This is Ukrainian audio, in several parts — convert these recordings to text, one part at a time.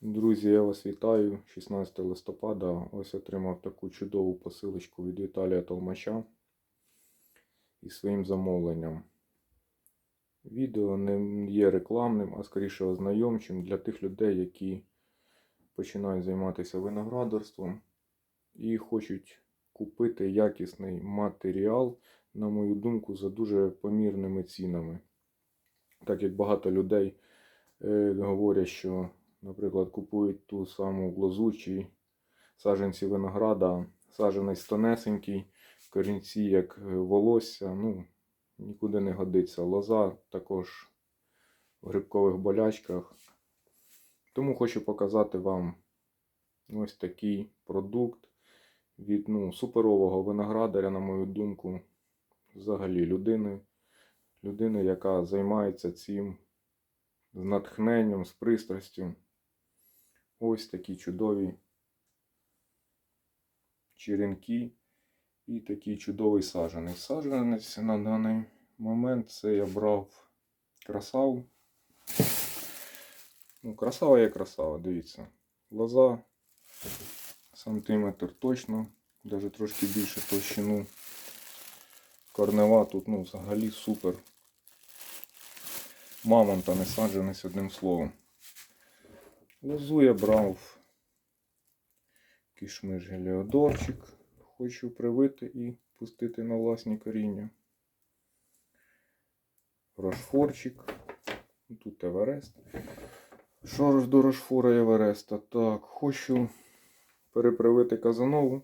Друзі, я вас вітаю. 16 листопада. Ось отримав таку чудову посилочку від Віталія Толмача із своїм замовленням. Відео не є рекламним, а скоріше ознайомчим для тих людей, які починають займатися виноградарством і хочуть купити якісний матеріал, на мою думку, за дуже помірними цінами. Так як багато людей е, говорять, що, наприклад, купують ту саму лозу чи саджанці винограда, саджанець тонесенький, корінці як е, волосся, ну, нікуди не годиться. Лоза також в грибкових болячках. Тому хочу показати вам ось такий продукт від ну, суперового виноградаря, на мою думку, взагалі людини, людини, яка займається цим з натхненням, з пристрастю. Ось такі чудові черенки і такий чудовий саджанець. Саджанець на даний момент це я брав красаву. Ну, красава є красава, дивіться. Лоза сантиметр точно, навіть трошки більше товщину. Корнева тут ну, взагалі супер. Мамонта не саджанець одним словом. Лозу я брав кішмиш геліодорчик. Хочу привити і пустити на власні коріння. Рошфорчик. Тут Еверест. Що ж до Рошфора і Евереста? Так, хочу перепривити Казанову.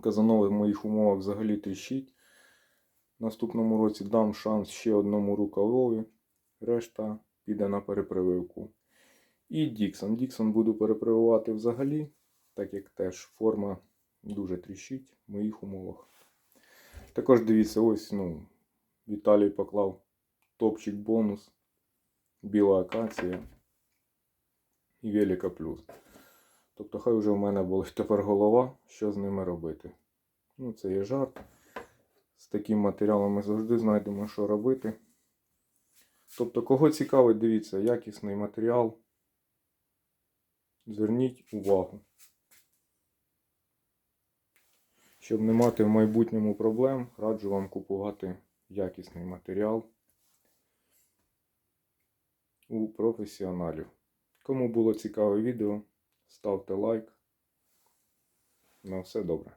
Казанова в моїх умовах взагалі тріщить. Наступному році дам шанс ще одному рукавові. Решта піде на перепрививку. І Діксон. Діксон буду перепрививати взагалі, так як теж форма дуже тріщить в моїх умовах. Також дивіться, ось ну, Віталій поклав топчик бонус, біла акація і Велика плюс. Тобто, хай вже в мене болить тепер голова, що з ними робити. Ну, це є жарт. З таким матеріалом ми завжди знайдемо, що робити. Тобто, кого цікавить, дивіться, якісний матеріал. Зверніть увагу. Щоб не мати в майбутньому проблем, раджу вам купувати якісний матеріал у професіоналів. Кому було цікаве відео, ставте лайк. На все добре.